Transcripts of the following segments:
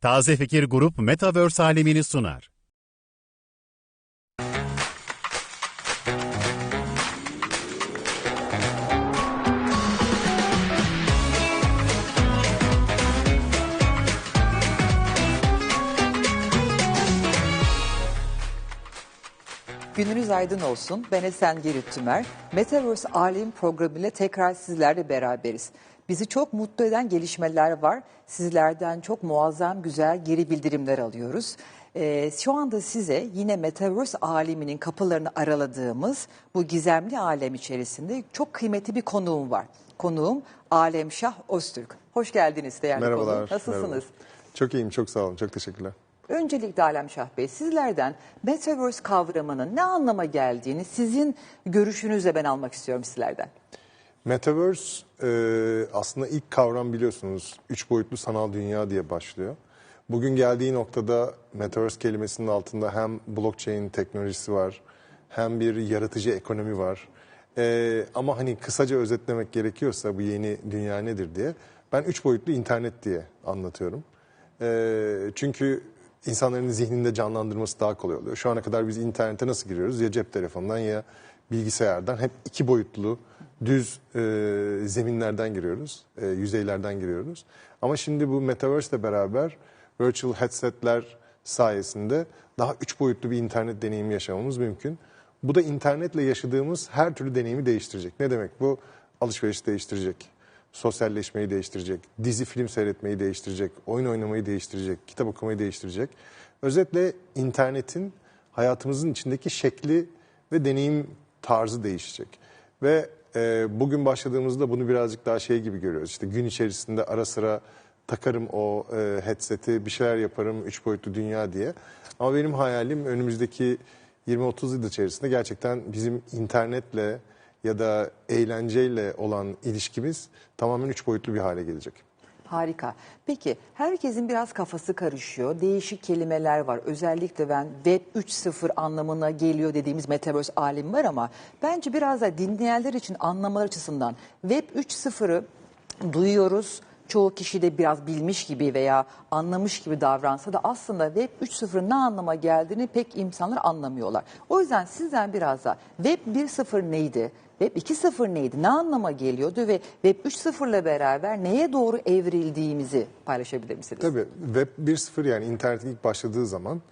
Taze Fikir Grup Metaverse alemini sunar. Gününüz aydın olsun. Ben Esen Gerit Tümer. Metaverse Alem programıyla tekrar sizlerle beraberiz. Bizi çok mutlu eden gelişmeler var. Sizlerden çok muazzam güzel geri bildirimler alıyoruz. Ee, şu anda size yine Metaverse aleminin kapılarını araladığımız bu gizemli alem içerisinde çok kıymetli bir konuğum var. Konuğum Alemşah Öztürk. Hoş geldiniz değerli Merhabalar. konuğum. Nasılsınız? merhabalar. Çok iyiyim, çok sağ olun. Çok teşekkürler. Öncelikle Alemşah Bey sizlerden Metaverse kavramının ne anlama geldiğini sizin görüşünüzle ben almak istiyorum sizlerden. Metaverse e, aslında ilk kavram biliyorsunuz üç boyutlu sanal dünya diye başlıyor. Bugün geldiği noktada Metaverse kelimesinin altında hem blockchain teknolojisi var hem bir yaratıcı ekonomi var. E, ama hani kısaca özetlemek gerekiyorsa bu yeni dünya nedir diye ben üç boyutlu internet diye anlatıyorum. E, çünkü insanların zihninde canlandırması daha kolay oluyor. Şu ana kadar biz internete nasıl giriyoruz? Ya cep telefonundan ya bilgisayardan hep iki boyutlu düz e, zeminlerden giriyoruz, e, yüzeylerden giriyoruz. Ama şimdi bu Metaverse ile beraber virtual headsetler sayesinde daha üç boyutlu bir internet deneyimi yaşamamız mümkün. Bu da internetle yaşadığımız her türlü deneyimi değiştirecek. Ne demek bu? Alışveriş değiştirecek, sosyalleşmeyi değiştirecek, dizi film seyretmeyi değiştirecek, oyun oynamayı değiştirecek, kitap okumayı değiştirecek. Özetle internetin hayatımızın içindeki şekli ve deneyim tarzı değişecek. Ve e, bugün başladığımızda bunu birazcık daha şey gibi görüyoruz. İşte gün içerisinde ara sıra takarım o e, headset'i, bir şeyler yaparım, üç boyutlu dünya diye. Ama benim hayalim önümüzdeki 20-30 yıl içerisinde gerçekten bizim internetle ya da eğlenceyle olan ilişkimiz tamamen üç boyutlu bir hale gelecek. Harika. Peki herkesin biraz kafası karışıyor. Değişik kelimeler var. Özellikle ben Web 3.0 anlamına geliyor dediğimiz Metaverse alemi var ama bence biraz da dinleyenler için anlamalar açısından Web 3.0'ı duyuyoruz. Çoğu kişi de biraz bilmiş gibi veya anlamış gibi davransa da aslında Web 3.0'ın ne anlama geldiğini pek insanlar anlamıyorlar. O yüzden sizden biraz da Web 1.0 neydi? Web 2.0 neydi? Ne anlama geliyordu ve Web 3.0 ile beraber neye doğru evrildiğimizi paylaşabilir misiniz? Tabii Web 1.0 yani internetin ilk başladığı zaman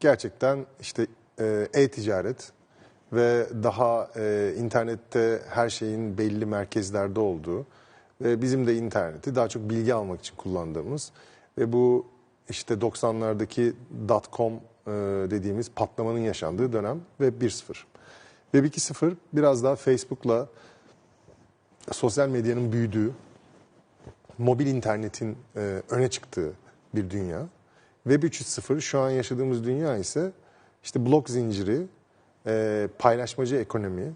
gerçekten işte e, e-ticaret ve daha e, internette her şeyin belli merkezlerde olduğu ve bizim de interneti daha çok bilgi almak için kullandığımız ve bu işte 90'lardaki dot-com e, dediğimiz patlamanın yaşandığı dönem Web 1.0. Web 2.0 biraz daha Facebook'la sosyal medyanın büyüdüğü, mobil internetin e, öne çıktığı bir dünya. Web 3.0 şu an yaşadığımız dünya ise işte blok zinciri, e, paylaşmacı ekonomi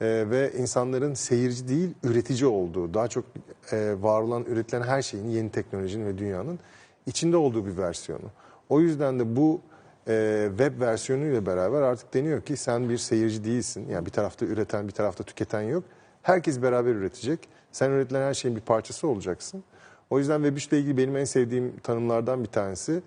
e, ve insanların seyirci değil üretici olduğu, daha çok e, var olan üretilen her şeyin, yeni teknolojinin ve dünyanın içinde olduğu bir versiyonu. O yüzden de bu e, web versiyonuyla beraber artık deniyor ki sen bir seyirci değilsin. Yani bir tarafta üreten, bir tarafta tüketen yok. Herkes beraber üretecek. Sen üretilen her şeyin bir parçası olacaksın. O yüzden Web 3 ile ilgili benim en sevdiğim tanımlardan bir tanesi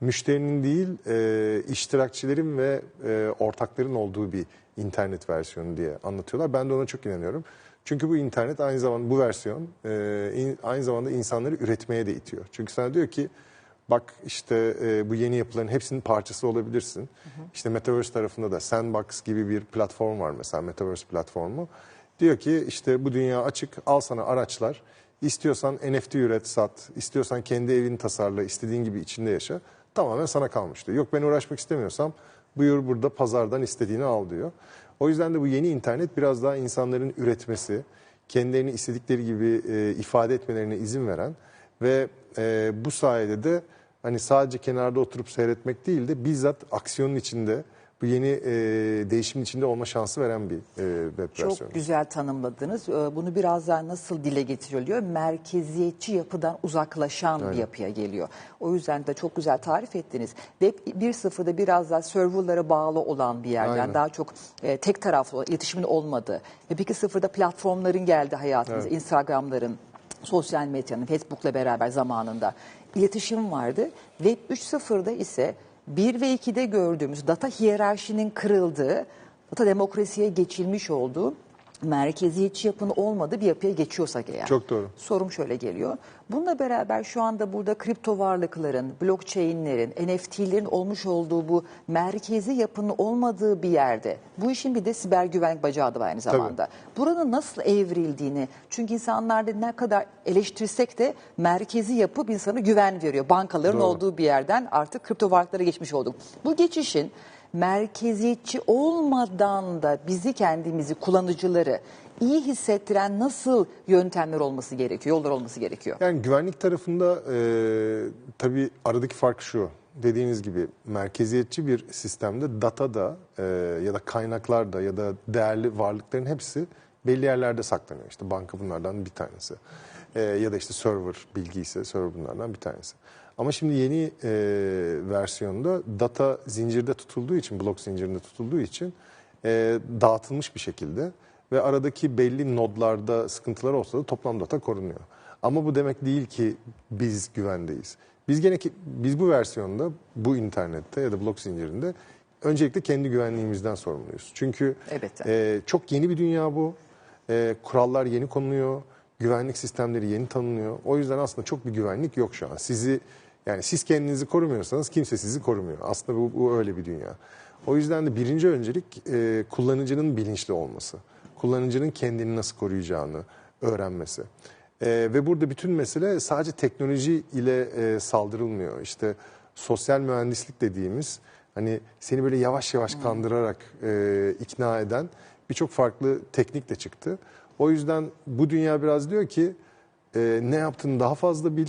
müşterinin değil e, iştirakçilerin ve e, ortakların olduğu bir internet versiyonu diye anlatıyorlar. Ben de ona çok inanıyorum. Çünkü bu internet aynı zamanda bu versiyon e, aynı zamanda insanları üretmeye de itiyor. Çünkü sana diyor ki bak işte e, bu yeni yapıların hepsinin parçası olabilirsin. Hı hı. İşte Metaverse tarafında da Sandbox gibi bir platform var mesela Metaverse platformu. Diyor ki işte bu dünya açık al sana araçlar. İstiyorsan NFT üret sat, istiyorsan kendi evini tasarla, istediğin gibi içinde yaşa. Tamamen sana kalmış diyor. Yok ben uğraşmak istemiyorsam buyur burada pazardan istediğini al diyor. O yüzden de bu yeni internet biraz daha insanların üretmesi, kendilerini istedikleri gibi e, ifade etmelerine izin veren ve e, bu sayede de hani sadece kenarda oturup seyretmek değil de bizzat aksiyonun içinde bu yeni e, değişimin içinde olma şansı veren bir e, web Çok güzel tanımladınız. Ee, Bunu biraz daha nasıl dile getiriliyor? Merkeziyetçi yapıdan uzaklaşan bir yapıya geliyor. O yüzden de çok güzel tarif ettiniz. Web 1.0'da biraz daha serverlara bağlı olan bir yerden Aynen. daha çok e, tek taraflı iletişimin olmadığı. Web 2.0'da platformların geldi hayatımıza. Instagram'ların, sosyal medyanın, Facebook'la beraber zamanında. iletişim vardı. Web 3.0'da ise 1 ve 2'de gördüğümüz data hiyerarşinin kırıldığı, data demokrasiye geçilmiş olduğu, merkeziyetçi yapının olmadığı bir yapıya geçiyorsak eğer. Çok doğru. Sorum şöyle geliyor. Bununla beraber şu anda burada kripto varlıkların, blockchain'lerin, NFT'lerin olmuş olduğu bu merkezi yapının olmadığı bir yerde bu işin bir de siber güvenlik bacağı da var aynı zamanda. Buranın nasıl evrildiğini çünkü insanlarda ne kadar eleştirsek de merkezi yapı bir insana güven veriyor. Bankaların Doğru. olduğu bir yerden artık kripto varlıklara geçmiş olduk. Bu geçişin merkeziyetçi olmadan da bizi kendimizi kullanıcıları iyi hissettiren nasıl yöntemler olması gerekiyor, yollar olması gerekiyor? Yani güvenlik tarafında e, tabii aradaki fark şu. Dediğiniz gibi merkeziyetçi bir sistemde data da e, ya da kaynaklar da ya da değerli varlıkların hepsi belli yerlerde saklanıyor. İşte banka bunlardan bir tanesi. E, ya da işte server bilgi ise server bunlardan bir tanesi. Ama şimdi yeni e, versiyonda data zincirde tutulduğu için, blok zincirinde tutulduğu için e, dağıtılmış bir şekilde ve aradaki belli nodlarda sıkıntılar olsa da toplam data korunuyor. Ama bu demek değil ki biz güvendeyiz. Biz gene ki, biz bu versiyonda bu internette ya da blok zincirinde öncelikle kendi güvenliğimizden sorumluyuz. Çünkü Elbette. e, çok yeni bir dünya bu. E, kurallar yeni konuluyor. Güvenlik sistemleri yeni tanınıyor. O yüzden aslında çok bir güvenlik yok şu an. Sizi yani siz kendinizi korumuyorsanız kimse sizi korumuyor. Aslında bu, bu öyle bir dünya. O yüzden de birinci öncelik e, kullanıcının bilinçli olması. Kullanıcının kendini nasıl koruyacağını öğrenmesi. E, ve burada bütün mesele sadece teknoloji ile e, saldırılmıyor. İşte sosyal mühendislik dediğimiz hani seni böyle yavaş yavaş kandırarak e, ikna eden birçok farklı teknik de çıktı. O yüzden bu dünya biraz diyor ki e, ne yaptığını daha fazla bil,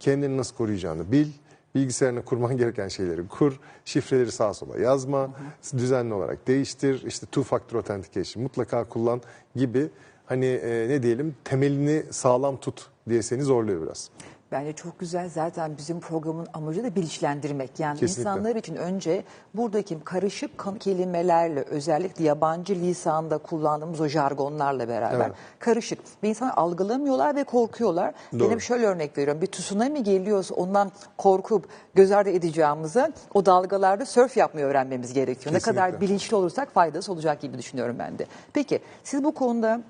kendini nasıl koruyacağını bil, bilgisayarına kurman gereken şeyleri kur, şifreleri sağa sola yazma, düzenli olarak değiştir, işte two factor authentication mutlaka kullan gibi hani e, ne diyelim temelini sağlam tut diye seni zorluyor biraz. Bence çok güzel. Zaten bizim programın amacı da bilinçlendirmek. Yani Kesinlikle. insanlar için önce buradaki karışık kelimelerle özellikle yabancı lisanda kullandığımız o jargonlarla beraber Evet. karışık. Ve insanlar algılamıyorlar ve korkuyorlar. Doğru. Benim şöyle örnek veriyorum. Bir tsunami geliyorsa ondan korkup göz ardı edeceğimize o dalgalarda sörf yapmayı öğrenmemiz gerekiyor. Ne kadar Kesinlikle. bilinçli olursak faydası olacak gibi düşünüyorum ben de. Peki siz bu konuda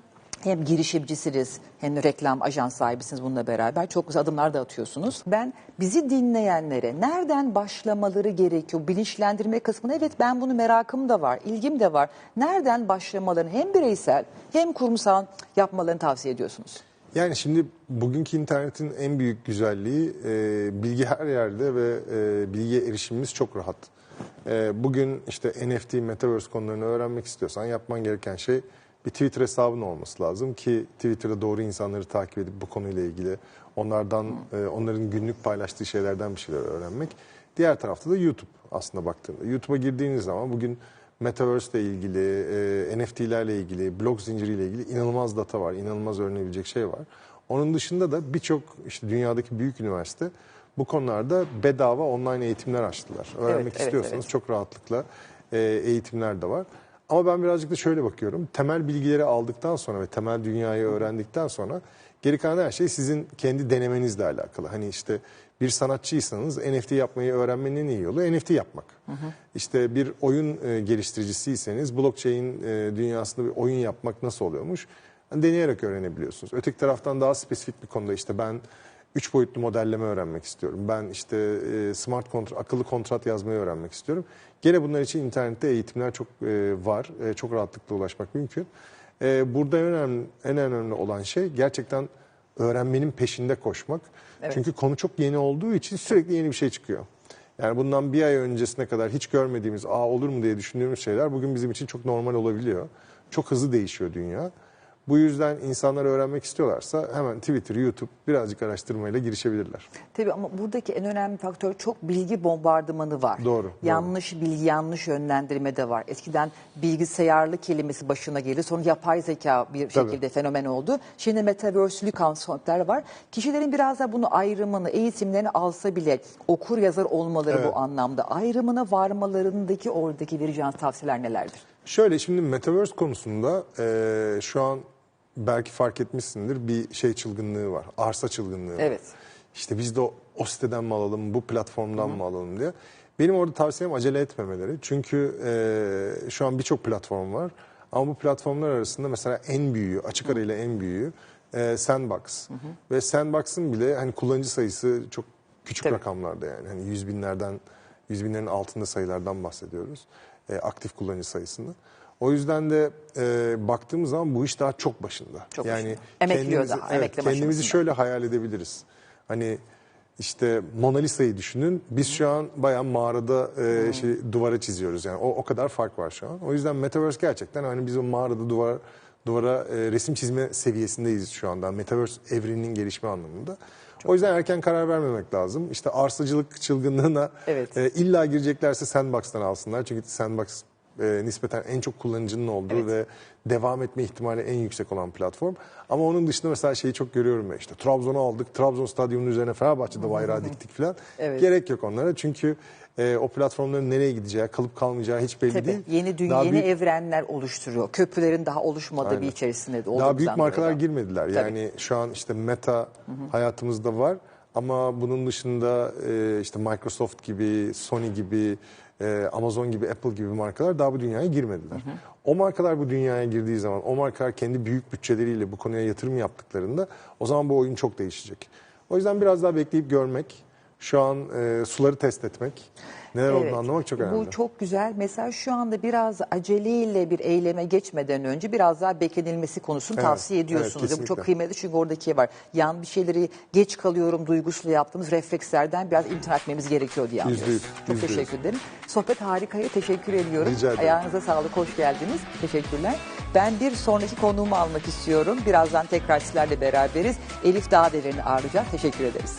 hem girişimcisiniz hem reklam ajans sahibisiniz bununla beraber. Çok güzel adımlar da atıyorsunuz. Ben bizi dinleyenlere nereden başlamaları gerekiyor? Bilinçlendirme kısmına evet ben bunu merakım da var, ilgim de var. Nereden başlamalarını hem bireysel hem kurumsal yapmalarını tavsiye ediyorsunuz? Yani şimdi bugünkü internetin en büyük güzelliği e, bilgi her yerde ve e, bilgiye erişimimiz çok rahat. E, bugün işte NFT, Metaverse konularını öğrenmek istiyorsan yapman gereken şey bir Twitter hesabın olması lazım ki Twitter'da doğru insanları takip edip bu konuyla ilgili onlardan e, onların günlük paylaştığı şeylerden bir şeyler öğrenmek. Diğer tarafta da YouTube aslında baktığında. YouTube'a girdiğiniz zaman bugün Metaverse ile ilgili, e, NFT'lerle ilgili, blok zinciriyle ilgili inanılmaz data var, inanılmaz öğrenebilecek şey var. Onun dışında da birçok işte dünyadaki büyük üniversite bu konularda bedava online eğitimler açtılar. Öğrenmek evet, istiyorsanız evet. çok rahatlıkla e, eğitimler de var. Ama ben birazcık da şöyle bakıyorum. Temel bilgileri aldıktan sonra ve temel dünyayı öğrendikten sonra geri kalan her şey sizin kendi denemenizle alakalı. Hani işte bir sanatçıysanız NFT yapmayı öğrenmenin en iyi yolu NFT yapmak. İşte bir oyun e, geliştiricisiyseniz blockchain e, dünyasında bir oyun yapmak nasıl oluyormuş? Deneyerek öğrenebiliyorsunuz. Öteki taraftan daha spesifik bir konuda işte ben üç boyutlu modelleme öğrenmek istiyorum. Ben işte e, smart kontrat, akıllı kontrat yazmayı öğrenmek istiyorum. Gene bunlar için internette eğitimler çok e, var. E, çok rahatlıkla ulaşmak mümkün. E, burada en önemli, en önemli olan şey gerçekten öğrenmenin peşinde koşmak. Evet. Çünkü konu çok yeni olduğu için sürekli yeni bir şey çıkıyor. Yani bundan bir ay öncesine kadar hiç görmediğimiz, aa olur mu diye düşündüğümüz şeyler bugün bizim için çok normal olabiliyor. Çok hızlı değişiyor dünya. Bu yüzden insanlar öğrenmek istiyorlarsa hemen Twitter, YouTube birazcık araştırmayla girişebilirler. Tabii ama buradaki en önemli faktör çok bilgi bombardımanı var. Doğru, doğru. Yanlış bilgi, yanlış yönlendirme de var. Eskiden bilgisayarlı kelimesi başına geldi. Sonra yapay zeka bir Tabii. şekilde fenomen oldu. Şimdi metaverse'lü konseptler var. Kişilerin biraz da bunu ayrımını, eğitimlerini alsa bile okur yazar olmaları Evet. bu anlamda. Ayrımına varmalarındaki oradaki vereceğiniz tavsiyeler nelerdir? Şöyle şimdi Metaverse konusunda eee, şu an belki fark etmişsindir bir şey çılgınlığı var. Arsa çılgınlığı var. Evet. İşte biz de o o siteden mi alalım, bu platformdan mı alalım diye. Benim orada tavsiyem acele etmemeleri. Çünkü e, şu an birçok platform var. Ama bu platformlar arasında mesela en büyüğü, açık arayla en büyüğü e, Sandbox. Ve Sandbox'ın bile hani kullanıcı sayısı çok küçük Tabii. rakamlarda yani. Hani yüz binlerden, yüz binlerin altında sayılardan bahsediyoruz. E, aktif kullanıcı sayısını. O yüzden de e, baktığımız zaman bu iş daha çok başında. Çok yani başında. Emekliyor kendimizi, daha, evet, emekli kendimizi şöyle hayal edebiliriz. Hani işte Mona Lisa'yı düşünün. Biz şu an bayağı mağarada e, şey, duvara çiziyoruz. Yani o, o kadar fark var şu an. O yüzden Metaverse gerçekten hani biz o mağarada duvar duvara e, resim çizme seviyesindeyiz şu anda. Metaverse evreninin gelişme anlamında. o yüzden erken karar vermemek lazım. İşte arsacılık çılgınlığına Evet. e, illa gireceklerse Sandbox'tan alsınlar. Çünkü Sandbox e, nispeten en çok kullanıcının olduğu Evet. ve devam etme ihtimali en yüksek olan platform. Ama onun dışında mesela şeyi çok görüyorum ya işte Trabzon'u aldık, Trabzon stadyumunun üzerine Fenerbahçe'de bayrağı diktik falan. Evet. Gerek yok onlara çünkü e, o platformların nereye gideceği, kalıp kalmayacağı hiç belli Tabii değil. yeni dünya, Daha yeni büyük- evrenler oluşturuyor. Köprülerin daha oluşmadığı bir Aynen. içerisinde de Daha büyük markalar dolayı. girmediler. Yani şu an işte Meta hayatımızda var ama bunun dışında e, işte Microsoft gibi, Sony gibi, e, Amazon gibi, Apple gibi markalar daha bu dünyaya girmediler. O markalar bu dünyaya girdiği zaman, o markalar kendi büyük bütçeleriyle bu konuya yatırım yaptıklarında o zaman bu oyun çok değişecek. O yüzden biraz daha bekleyip görmek, şu an e, suları test etmek, neler Evet. olduğunu anlamak çok önemli. Bu çok güzel. Mesela şu anda biraz aceleyle bir eyleme geçmeden önce biraz daha beklenilmesi konusunu Evet, tavsiye evet, ediyorsunuz. bu çok kıymetli çünkü oradaki var. Yan bir şeyleri geç kalıyorum duygusuyla yaptığımız reflekslerden biraz imtina etmemiz gerekiyor diye anlıyoruz. Çok teşekkür ederim. Sohbet harikaya teşekkür ediyorum. Rica ederim. Ayağınıza sağlık, hoş geldiniz. Teşekkürler. Ben bir sonraki konuğumu almak istiyorum. Birazdan tekrar sizlerle beraberiz. Elif Dağdever'ini ağırlayacağım. Teşekkür ederiz.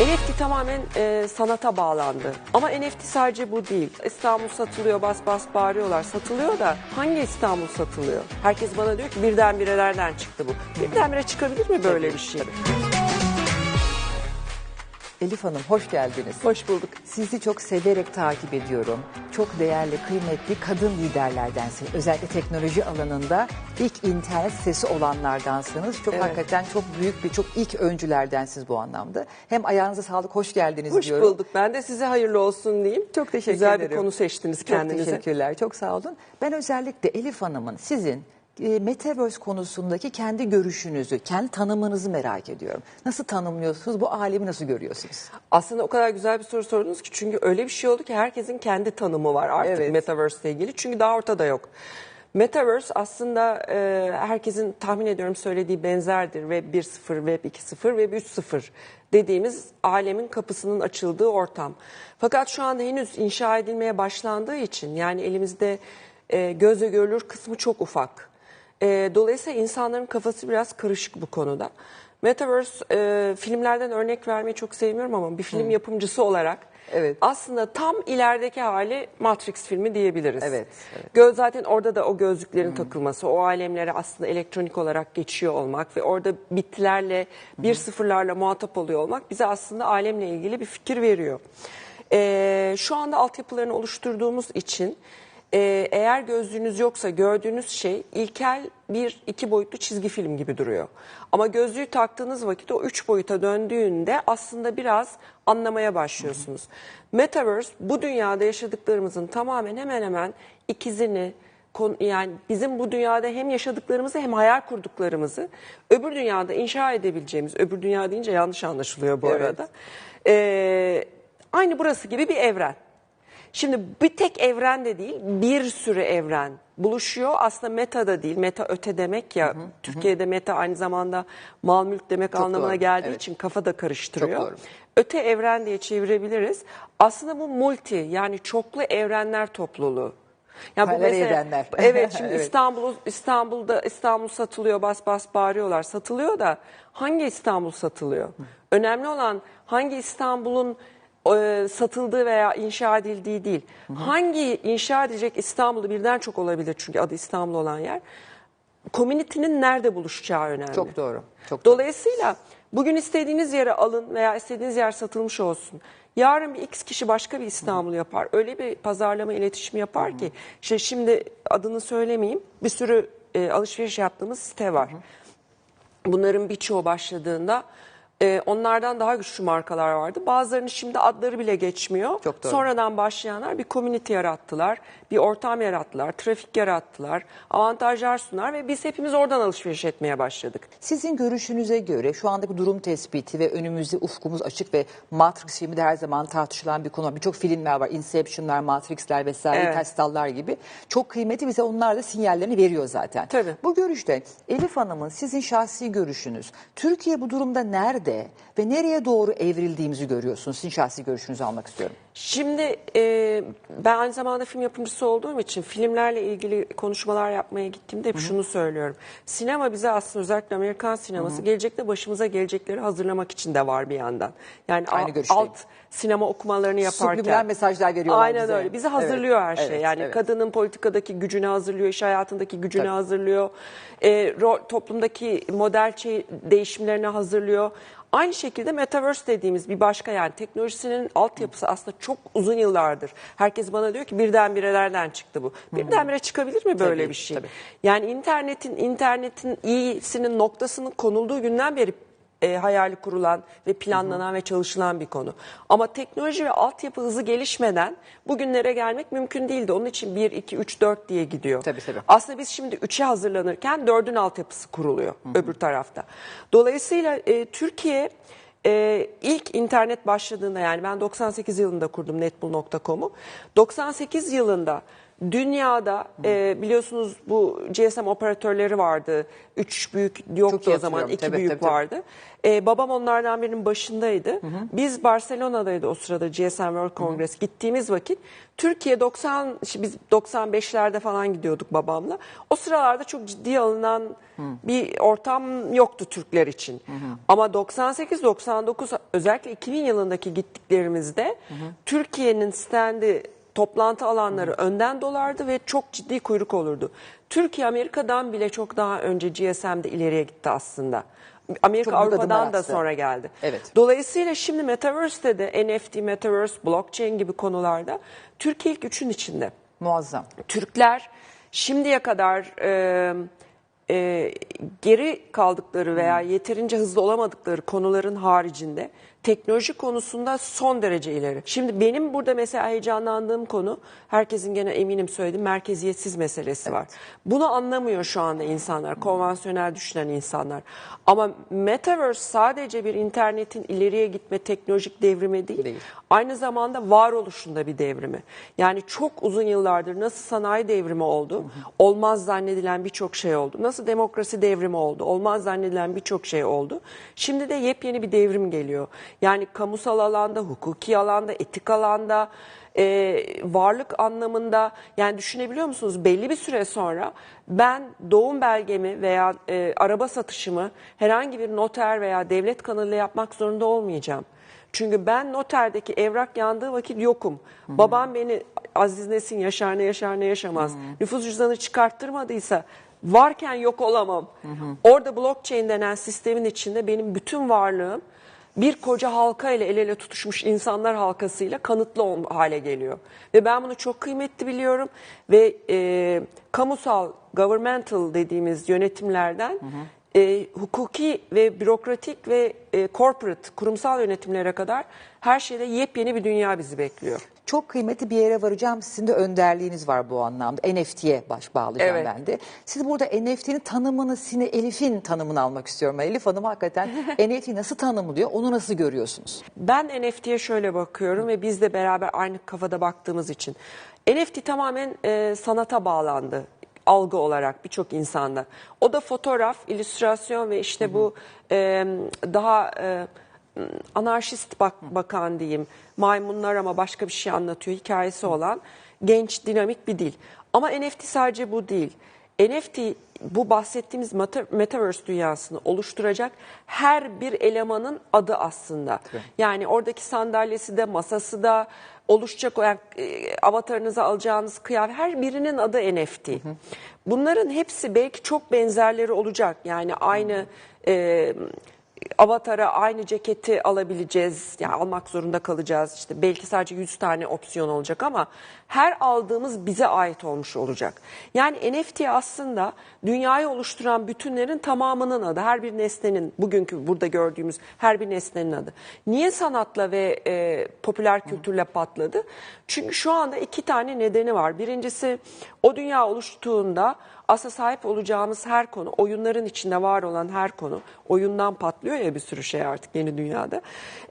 NFT tamamen e, sanata bağlandı. Ama NFT sadece bu değil. İstanbul satılıyor, bas bas bağırıyorlar. Satılıyor da hangi İstanbul satılıyor? Herkes bana diyor ki birdenbire nereden çıktı bu? Birdenbire çıkabilir mi böyle bir şey? Elif Hanım hoş geldiniz. Hoş bulduk. Sizi çok severek takip ediyorum. Çok değerli, kıymetli kadın liderlerdensiniz. Özellikle teknoloji alanında ilk internet sitesi olanlardansınız. Çok Evet. hakikaten çok büyük bir, çok ilk öncülerdensiniz bu anlamda. Hem ayağınıza sağlık, hoş geldiniz Hoş diyorum. bulduk. Ben de size hayırlı olsun diyeyim. Çok teşekkür Güzel ederim. bir konu seçtiniz Çok kendinize. teşekkürler, çok sağ olun. Ben özellikle Elif Hanım'ın sizin e, Metaverse konusundaki kendi görüşünüzü, kendi tanımınızı merak ediyorum. Nasıl tanımlıyorsunuz? Bu alemi nasıl görüyorsunuz? Aslında o kadar güzel bir soru sordunuz ki çünkü öyle bir şey oldu ki herkesin kendi tanımı var artık Evet. Metaverse ile ilgili. Çünkü daha ortada yok. Metaverse aslında e, herkesin tahmin ediyorum söylediği benzerdir. Web 1.0, Web 2.0, Web 3.0 dediğimiz alemin kapısının açıldığı ortam. Fakat şu anda henüz inşa edilmeye başlandığı için yani elimizde e, gözle görülür kısmı çok ufak. E, dolayısıyla insanların kafası biraz karışık bu konuda. Metaverse e, filmlerden örnek vermeyi çok sevmiyorum ama bir film yapımcısı olarak Evet. aslında tam ilerideki hali Matrix filmi diyebiliriz. Evet, evet. Göz zaten orada da o gözlüklerin takılması, o alemlere aslında elektronik olarak geçiyor olmak ve orada bitlerle, bir sıfırlarla muhatap oluyor olmak bize aslında alemle ilgili bir fikir veriyor. Ee, şu anda altyapılarını oluşturduğumuz için e, eğer gözlüğünüz yoksa gördüğünüz şey ilkel bir iki boyutlu çizgi film gibi duruyor. Ama gözlüğü taktığınız vakit o üç boyuta döndüğünde aslında biraz anlamaya başlıyorsunuz. Metaverse bu dünyada yaşadıklarımızın tamamen hemen hemen ikizini yani bizim bu dünyada hem yaşadıklarımızı hem hayal kurduklarımızı öbür dünyada inşa edebileceğimiz öbür dünya deyince yanlış anlaşılıyor bu Evet. arada. Ee, aynı burası gibi bir evren. Şimdi bir tek evren de değil, bir sürü evren buluşuyor. Aslında meta da değil, meta öte demek ya. Türkiye'de meta aynı zamanda mal mülk demek Çok anlamına doğru, geldiği evet. için kafa da karıştırıyor. Çok doğru. Öte evren diye çevirebiliriz. Aslında bu multi yani çoklu evrenler topluluğu. Yani Paralel evrenler. Evet şimdi Evet. İstanbul İstanbul'da İstanbul satılıyor bas bas bağırıyorlar. Satılıyor da hangi İstanbul satılıyor? Önemli olan hangi İstanbul'un e, satıldığı veya inşa edildiği değil. Hangi inşa edecek İstanbul'u birden çok olabilir çünkü adı İstanbul olan yer. Community'nin nerede buluşacağı önemli. Çok doğru. Çok doğru. Dolayısıyla bugün istediğiniz yere alın veya istediğiniz yer satılmış olsun. Yarın bir X kişi başka bir İstanbul yapar. Öyle bir pazarlama iletişimi yapar ki. işte şimdi adını söylemeyeyim. Bir sürü e, alışveriş yaptığımız site var. Bunların birçoğu başladığında e, onlardan daha güçlü markalar vardı. Bazılarının şimdi adları bile geçmiyor. Çok doğru. Sonradan başlayanlar bir community yarattılar, bir ortam yarattılar, trafik yarattılar, avantajlar sunar ve biz hepimiz oradan alışveriş etmeye başladık. Sizin görüşünüze göre şu andaki durum tespiti ve önümüzde ufkumuz açık ve Matrix filmi de her zaman tartışılan bir konu. Birçok filmler var. Inception'lar, Matrix'ler vesaire, Evet. Interstellar'lar gibi. Çok kıymetli bize onlar da sinyallerini veriyor zaten. Tabii. Bu görüşte Elif Hanım'ın sizin şahsi görüşünüz. Türkiye bu durumda nerede ve nereye doğru evrildiğimizi görüyorsunuz? Sizin şahsi görüşünüzü almak istiyorum. Şimdi e, ben aynı zamanda film yapımcısı olduğum için filmlerle ilgili konuşmalar yapmaya gittiğimde hep şunu söylüyorum. Sinema bize aslında özellikle Amerikan sineması gelecekte başımıza gelecekleri hazırlamak için de var bir yandan. Yani Aynı al- alt sinema okumalarını yaparken. Subliminal mesajlar veriyorlar Aynen bize. öyle. Bizi hazırlıyor her şey. Evet, yani evet. kadının politikadaki gücünü hazırlıyor, iş hayatındaki gücünü Tabii. hazırlıyor. E, ro- toplumdaki model şey, değişimlerini hazırlıyor. Aynı şekilde Metaverse dediğimiz bir başka yani teknolojisinin altyapısı aslında çok uzun yıllardır. Herkes bana diyor ki birdenbire nereden çıktı bu? Birdenbire çıkabilir mi böyle Tabii, bir şey? tabii. Yani internetin internetin iyisinin noktasının konulduğu günden beri e, hayali kurulan ve planlanan ve çalışılan bir konu. Ama teknoloji ve altyapı hızı gelişmeden bugünlere gelmek mümkün değildi. Onun için 1, 2, 3, 4 diye gidiyor. Tabii, tabii. Aslında biz şimdi 3'e hazırlanırken 4'ün altyapısı kuruluyor öbür tarafta. Dolayısıyla e, Türkiye e, ilk internet başladığında yani ben 98 yılında kurdum netbull.com'u. 98 yılında dünyada e, biliyorsunuz bu GSM operatörleri vardı. Üç büyük yoktu o zaman iki Tabii, büyük tabii, tabii. vardı. E, babam onlardan birinin başındaydı. Biz Barcelona'daydı o sırada GSM World Congress gittiğimiz vakit Türkiye 90 işte biz 95'lerde falan gidiyorduk babamla. O sıralarda çok ciddi alınan bir ortam yoktu Türkler için. Ama 98 99 özellikle 2000 yılındaki gittiklerimizde Türkiye'nin stendi toplantı alanları önden dolardı ve çok ciddi kuyruk olurdu. Türkiye Amerika'dan bile çok daha önce GSM'de ileriye gitti aslında. Amerika Çok Avrupa'dan da sonra geldi. Evet. Dolayısıyla şimdi Metaverse'de de NFT, Metaverse, blockchain gibi konularda Türkiye ilk üçün içinde. Muazzam. Türkler şimdiye kadar e, e, geri kaldıkları veya yeterince hızlı olamadıkları konuların haricinde teknoloji konusunda son derece ileri. Şimdi benim burada mesela heyecanlandığım konu herkesin gene eminim söylediğim merkeziyetsiz meselesi var. Bunu anlamıyor şu anda insanlar, konvansiyonel düşünen insanlar. Ama Metaverse sadece bir internetin ileriye gitme teknolojik devrimi değil, Değil. aynı zamanda varoluşunda bir devrimi. Yani çok uzun yıllardır nasıl sanayi devrimi oldu, olmaz zannedilen birçok şey oldu. Nasıl demokrasi devrimi oldu, olmaz zannedilen birçok şey oldu. Şimdi de yepyeni bir devrim geliyor. Yani kamusal alanda, hukuki alanda, etik alanda, e, varlık anlamında yani düşünebiliyor musunuz belli bir süre sonra ben doğum belgemi veya e, araba satışımı herhangi bir noter veya devlet kanalıyla yapmak zorunda olmayacağım. Çünkü ben noterdeki evrak yandığı vakit yokum. Babam beni Aziz Nesin yaşar ne yaşar ne yaşamaz. Nüfus cüzdanı çıkarttırmadıysa varken yok olamam. Orada blockchain denen sistemin içinde benim bütün varlığım bir koca halka ile el ele tutuşmuş insanlar halkasıyla kanıtlı hale geliyor. Ve ben bunu çok kıymetli biliyorum ve e, kamusal, governmental dediğimiz yönetimlerden e, hukuki ve bürokratik ve e, corporate, kurumsal yönetimlere kadar her şeyde yepyeni bir dünya bizi bekliyor. Çok kıymetli bir yere varacağım. Sizin de önderliğiniz var bu anlamda. NFT'ye baş bağlayacağım Evet. ben de. Siz burada NFT'nin tanımını, sine Elif'in tanımını almak istiyorum. Elif Hanım hakikaten NFT nasıl tanımlıyor, onu nasıl görüyorsunuz? Ben NFT'ye şöyle bakıyorum ve biz de beraber aynı kafada baktığımız için. NFT tamamen e, sanata bağlandı algı olarak birçok insanda. O da fotoğraf, illüstrasyon ve işte bu e, daha e, anarşist bak, bakan diyeyim maymunlar ama başka bir şey anlatıyor hikayesi olan genç dinamik bir dil. Ama NFT sadece bu değil. NFT bu bahsettiğimiz meta- metaverse dünyasını oluşturacak her bir elemanın adı aslında. Yani oradaki sandalyesi de masası da oluşacak yani, e, avatarınıza alacağınız kıyafet her birinin adı NFT. Bunların hepsi belki çok benzerleri olacak. Yani aynı e, avatara aynı ceketi alabileceğiz. Yani almak zorunda kalacağız. İşte belki sadece 100 tane opsiyon olacak ama her aldığımız bize ait olmuş olacak. Yani NFT aslında dünyayı oluşturan bütünlerin tamamının adı. Her bir nesnenin, bugünkü burada gördüğümüz her bir nesnenin adı. Niye sanatla ve e, popüler kültürle patladı? Çünkü şu anda iki tane nedeni var. Birincisi o dünya oluştuğunda aslında sahip olacağımız her konu, oyunların içinde var olan her konu, oyundan patlıyor ya bir sürü şey artık yeni dünyada.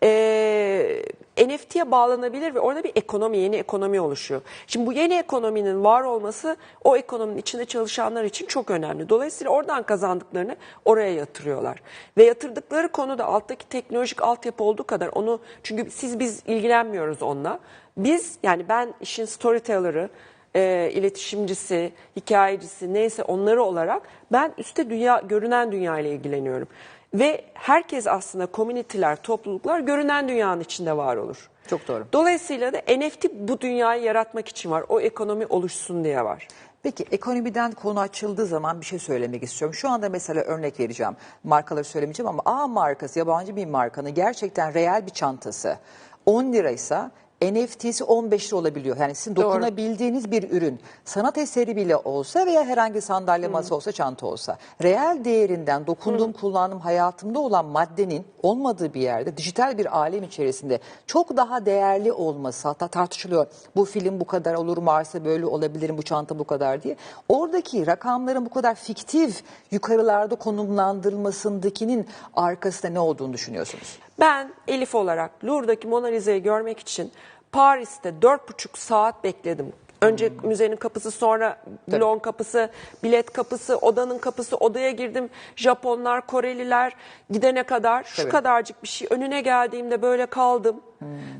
Ee, NFT'ye bağlanabilir ve orada bir ekonomi, yeni ekonomi oluşuyor. Şimdi bu yeni ekonominin var olması o ekonominin içinde çalışanlar için çok önemli. Dolayısıyla oradan kazandıklarını oraya yatırıyorlar. Ve yatırdıkları konu da alttaki teknolojik altyapı olduğu kadar onu çünkü siz biz ilgilenmiyoruz onunla. Biz yani ben işin storyteller'ı, e, iletişimcisi, hikayecisi neyse onları olarak ben üstte dünya görünen dünya ile ilgileniyorum. Ve herkes aslında komüniteler, topluluklar görünen dünyanın içinde var olur. Çok doğru. Dolayısıyla da NFT bu dünyayı yaratmak için var. O ekonomi oluşsun diye var. Peki ekonomiden konu açıldığı zaman bir şey söylemek istiyorum. Şu anda mesela örnek vereceğim. Markaları söylemeyeceğim ama A markası yabancı bir markanın gerçekten reel bir çantası 10 liraysa NFT'si 15 lira olabiliyor. Yani sizin Doğru. dokunabildiğiniz bir ürün sanat eseri bile olsa veya herhangi sandalye masa olsa çanta olsa reel değerinden dokunduğum kullandığım hayatımda olan maddenin olmadığı bir yerde dijital bir alem içerisinde çok daha değerli olması hatta tartışılıyor. Bu film bu kadar olur Mars'a böyle olabilir bu çanta bu kadar diye. Oradaki rakamların bu kadar fiktif yukarılarda konumlandırılmasındakinin arkasında ne olduğunu düşünüyorsunuz? Ben Elif olarak Louvre'daki Mona Lisa'yı görmek için Paris'te dört buçuk saat bekledim. Önce müzenin kapısı sonra bloğun kapısı, bilet kapısı, odanın kapısı, odaya girdim. Japonlar, Koreliler gidene kadar şu Tabii. kadarcık bir şey. Önüne geldiğimde böyle kaldım.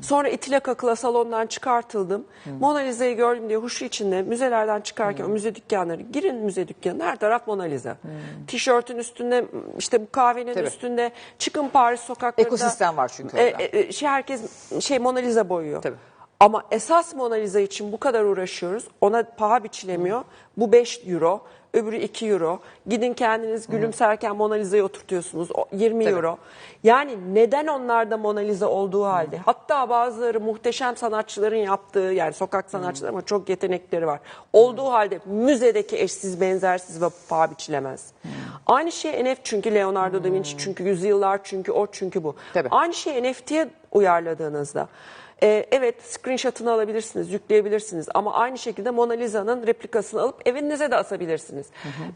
Sonra itile kakıla salondan çıkartıldım. Mona Lisa'yı gördüm diye huşu içinde müzelerden çıkarken o müze dükkanları girin müze dükkanı her taraf Mona Lisa. Tişörtün üstünde işte bu kahvenin Tabii. üstünde çıkın Paris sokaklarında. Ekosistem var çünkü E, orada. e, şey herkes şey Mona Lisa boyuyor. Tabii. Ama esas Mona Lisa için bu kadar uğraşıyoruz. Ona paha biçilemiyor. Bu 5 euro, öbürü 2 euro. Gidin kendiniz gülümserken Mona Lisa'yı oturtuyorsunuz. o 20 Tabii. euro. Yani neden onlarda Mona Lisa olduğu halde? Hatta bazıları muhteşem sanatçıların yaptığı yani sokak sanatçıları ama çok yetenekleri var. Olduğu halde müzedeki eşsiz benzersiz ve paha biçilemez. Aynı şey NFT çünkü Leonardo da Vinci çünkü yüzyıllar çünkü o çünkü bu. Tabii. Aynı şeyi NFT'ye uyarladığınızda e, evet screenshot'ını alabilirsiniz, yükleyebilirsiniz ama aynı şekilde Mona Lisa'nın replikasını alıp evinize de asabilirsiniz.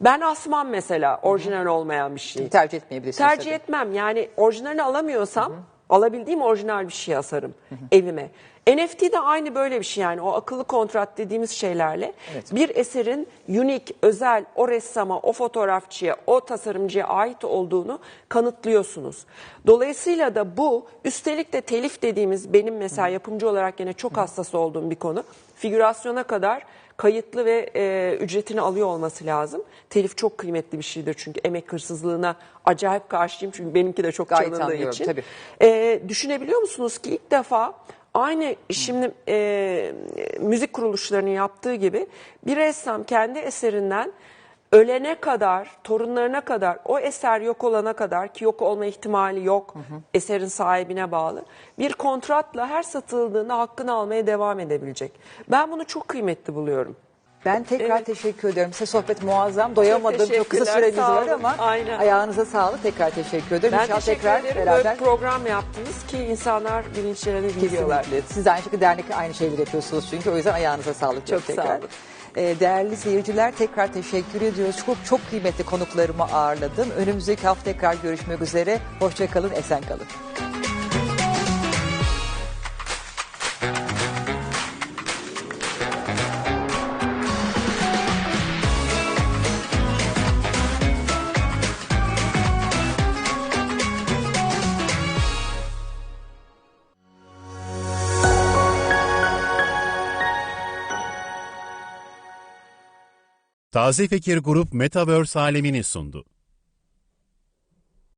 Ben asmam mesela orijinal olmayan bir şeyi. Tercih etmeyebilirsiniz. Tercih tabii. etmem. Yani orijinalini alamıyorsam alabildiğim orijinal bir şey asarım evime. NFT de aynı böyle bir şey yani o akıllı kontrat dediğimiz şeylerle Evet. bir eserin unik, özel o ressama, o fotoğrafçıya, o tasarımcıya ait olduğunu kanıtlıyorsunuz. Dolayısıyla da bu üstelik de telif dediğimiz benim mesela yapımcı olarak yine çok hassas olduğum bir konu. Figürasyona kadar kayıtlı ve e, ücretini alıyor olması lazım. Telif çok kıymetli bir şeydir çünkü emek hırsızlığına acayip karşıyım çünkü benimki de çok Gayet çalındığı için. tabii. E, düşünebiliyor musunuz ki ilk defa aynı şimdi e, müzik kuruluşlarının yaptığı gibi bir ressam kendi eserinden ölene kadar, torunlarına kadar, o eser yok olana kadar ki yok olma ihtimali yok, eserin sahibine bağlı. Bir kontratla her satıldığında hakkını almaya devam edebilecek. Ben bunu çok kıymetli buluyorum. Ben tekrar Evet. teşekkür ediyorum. Size sohbet muazzam. Doyamadım. Çok, kısa teşekkürler, süremiz sağ var olun. ama Aynen. ayağınıza sağlık. Tekrar teşekkür ederim. Ben İnşallah teşekkür tekrar ederim. beraber Böyle bir program yaptınız ki insanlar bilinçlerini biliyorlar. Kesinlikle. Siz de aynı şekilde dernek aynı şeyleri yapıyorsunuz çünkü o yüzden ayağınıza sağlık. diyorum Çok sağ tekrar. olun. Ee, değerli seyirciler tekrar teşekkür ediyoruz. Çok çok kıymetli konuklarımı ağırladım. Önümüzdeki hafta tekrar görüşmek üzere. Hoşçakalın, esen kalın. Taze Fikir Grup Metaverse alemini sundu.